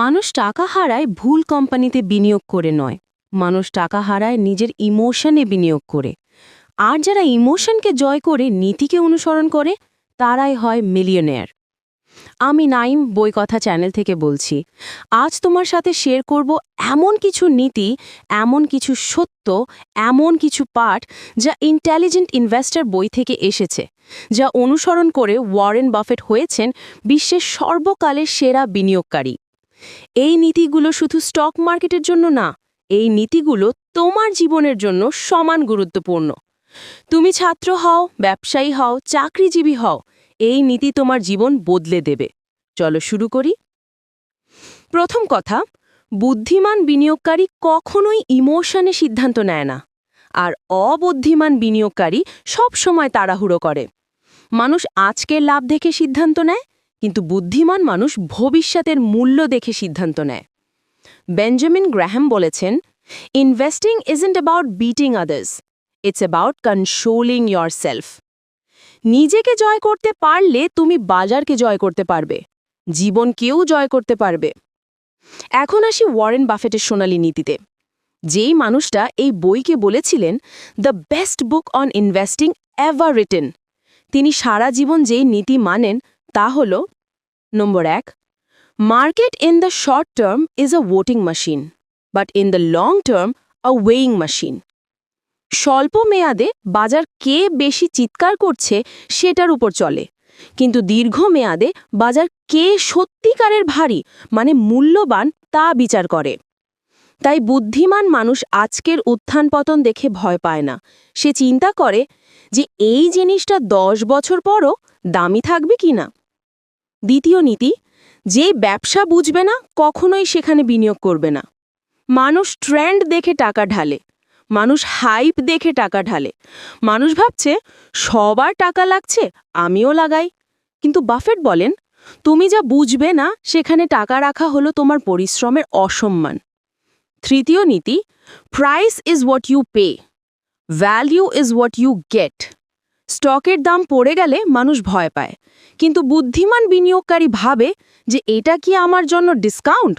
মানুষ টাকা হারায় ভুল কোম্পানিতে বিনিয়োগ করে নয়। মানুষ টাকা হারায় নিজের ইমোশনে বিনিয়োগ করে। আর যারা ইমোশনকে জয় করে নীতিকে অনুসরণ করে, তারাই হয় মিলিয়নেয়ার। আমি নাইম বই কথা চ্যানেল থেকে বলছি, আজ তোমার সাথে শেয়ার করব এমন কিছু নীতি, এমন কিছু সত্য, এমন কিছু পাঠ যা ইন্টেলিজেন্ট ইনভেস্টর বই থেকে এসেছে, যা অনুসরণ করে ওয়ারেন বাফেট হয়েছেন বিশ্বের সর্বকালের সেরা বিনিয়োগকারী। এই নীতিগুলো শুধু স্টক মার্কেটের জন্য না, এই নীতিগুলো তোমার জীবনের জন্য সমান গুরুত্বপূর্ণ। তুমি ছাত্র হও, ব্যবসায়ী হও, চাকরিজীবী হও, এই নীতি তোমার জীবন বদলে দেবে। চলো শুরু করি। প্রথম কথা, বুদ্ধিমান বিনিয়োগকারী কখনোই ইমোশনে সিদ্ধান্ত নেয় না, আর অবুদ্ধিমান বিনিয়োগকারী সব সময় তাড়াহুড়ো করে। মানুষ আজকের লাভ দেখে সিদ্ধান্ত নেয় কিন্তু বুদ্ধিমান মানুষ ভবিষ্যতের মূল্য দেখে সিদ্ধান্ত নেয়। বেঞ্জামিন গ্র্যাহাম বলেছেন investing isn't about beating others it's about controlling yourself নিজেকে জয় করতে পারলে তুমি বাজারকে জয় করতে পারবে, জীবনকেও জয় করতে পারবে। এখন আসি ওয়ারেন বাফেটের সোনালী নীতিতে। যেই মানুষটা এই বইকে বলেছিলেন the best book on investing ever written তিনি সারা জীবন যেই নীতি মানেন তা হল, নম্বর এক, market in the short term is a voting machine, but in the long term a weighing machine. স্বল্প মেয়াদে বাজার কে বেশি চিৎকার করছে সেটার উপর চলে, কিন্তু দীর্ঘ মেয়াদে বাজার কে সত্যিকারের ভারী মানে মূল্যবান, তা বিচার করে। তাই বুদ্ধিমান মানুষ আজকের উত্থান পতন দেখে ভয় পায় না। সে চিন্তা করে যে এই জিনিসটা দশ বছর পরও দামি থাকবে কি না দ্বিতীয় নীতি, যে ব্যবসা বুঝবে না, কখনোই সেখানে বিনিয়োগ করবে না। মানুষ ট্রেন্ড দেখে টাকা ঢালে, মানুষ হাইপ দেখে টাকা ঢালে। মানুষ ভাবছে, সবার টাকা লাগছে, আমিও লাগাই। কিন্তু বাফেট বলেন, তুমি যা বুঝবে না, সেখানে টাকা রাখা হলো তোমার পরিশ্রমের অসম্মান। তৃতীয় নীতি price is what you pay value is what you get স্টকের দাম পড়ে গেলে মানুষ ভয় পায়। কিন্তু বুদ্ধিমান বিনিয়োগকারী ভাবে যে এটা কি আমার জন্য ডিসকাউন্ট?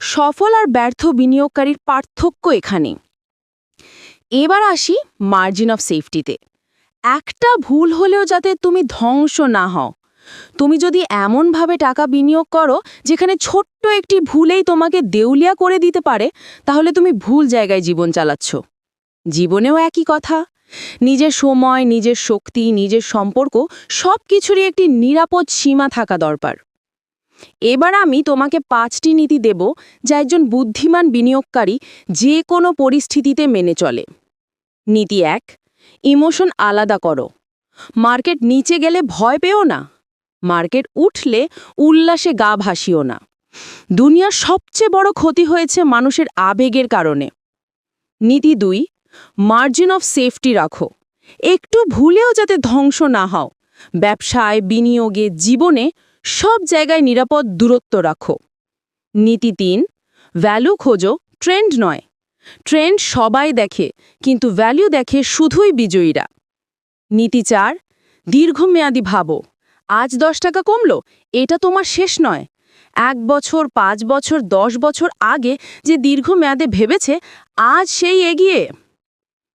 সফল আর ব্যর্থ বিনিয়োগকারীর পার্থক্য এখানে এবার আসি মার্জিন অফ সেফটিতে। একটা ভুল হলেও যাতে তুমি ধ্বংস না হও। তুমি যদি এমনভাবে টাকা বিনিয়োগ করো যেখানে ছোট্ট একটি ভুলেই তোমাকে দেউলিয়া করে দিতে পারে, তাহলে তুমি ভুল জায়গায় জীবন চালাচ্ছ। জীবনেও একই কথা। নিজের সময়, নিজের শক্তি, নিজের সম্পর্ক সব কিছুরই একটি নিরাপদ সীমা থাকা দরকার। এবার আমি তোমাকে পাঁচটি নীতি দেব যা একজন বুদ্ধিমান বিনিয়োগকারী যে কোনো পরিস্থিতিতে মেনে চলে। নীতি এক, ইমোশন আলাদা করো। মার্কেট নিচে গেলে ভয় পেও না। মার্কেট উঠলে উল্লাসে গা ভাসিও না। দুনিয়ার সবচেয়ে বড় ক্ষতি হয়েছে মানুষের আবেগের কারণে। নীতি দুই মার্জিন অফ সেফটি রাখো। একটু ভুলেও যাতে ধ্বংস না হও। ব্যবসায়, বিনিয়োগে, জীবনে সব জায়গায় নিরাপদ দূরত্ব রাখো। নীতি তিন ভ্যালু খোঁজো ট্রেন্ড নয়। ট্রেন্ড সবাই দেখে, কিন্তু ভ্যালু দেখে শুধুই বিজয়ীরা। নীতি চার, দীর্ঘমেয়াদী ভাবো। আজ দশ টাকা কমলো, এটা তোমার শেষ নয়। এক বছর, পাঁচ বছর, দশ বছর আগে যে দীর্ঘমেয়াদে ভেবেছে, আজ সেই এগিয়ে।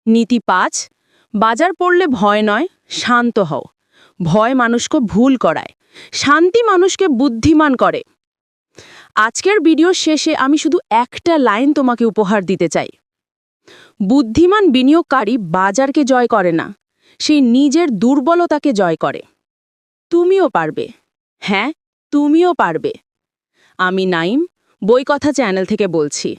নীতি পাঁচ, বাজার পড়লে ভয় নয়, শান্ত হও। ভয় মানুষকে ভুল করায়। শান্তি মানুষকে বুদ্ধিমান করে। আজকের ভিডিও শেষে আমি শুধু একটা লাইন তোমাকে উপহার দিতে চাই। বুদ্ধিমান বিনিয়োগকারী বাজারকে জয় করে না সেই নিজের দুর্বলতাকে জয় করে। তুমিও পারবে। হ্যাঁ তুমিও পারবে। আমি নাইম বই কথা চ্যানেল থেকে বলছি।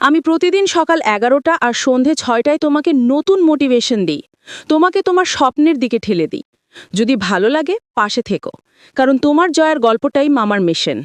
আমি প্রতিদিন সকাল এগারোটা আর সন্ধে ছয়টায় তোমাকে নতুন মোটিভেশন দিই। তোমাকে তোমার স্বপ্নের দিকে ঠেলে দিই। যদি ভালো লাগে, পাশে থেকো। কারণ তোমার জয়ের গল্পটাই মামার মিশন